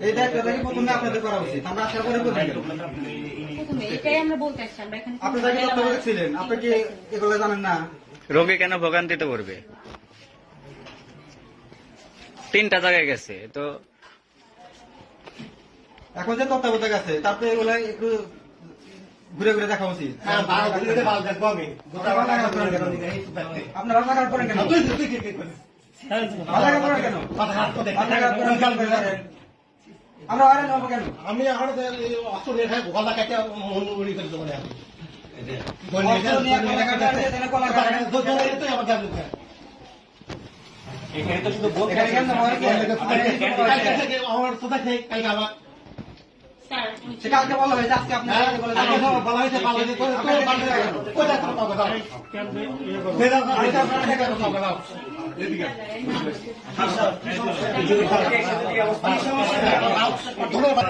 এই দায়িত্বটা কি প্রথমে আপনাদের করা উচিত আমরা আসার পরে করবেন কেন? প্রথমে এটাই আমরা বলতে আসছি আমরা এখানে আপনি তাকে তত্ত্বাবধায়ক ছিলেন আপনি কি এগুলো জানেন না রোগী কেন ভোগান্তিতে পড়বে তিনটা জায়গায় গেছে তো এখন যে তত্ত্বাবধায়ক আছে তারপরে এগুলো একটু ঘুরে ঘুরে দেখা উচিত হ্যাঁ, ভালো, ঘুরে ভালো দেখব আমি। গোটা আপনারা কেন? আপনারা? আমরা আরে নেব কেন আমি এখন অস্ত্র নিয়ে খাই গলা কাটে মন করে দেবো আমি। এখানে দো- তুই আমার গায়ে ঢুকে। এখানে কেন কি? কালকে থেকে কালকে আমার স্যার সে বলা হয়েছে আজকে আপনি বলে কালকে জানান। সব বলা হয়েছে, বলা হয়েছে, ধন্যবাদ।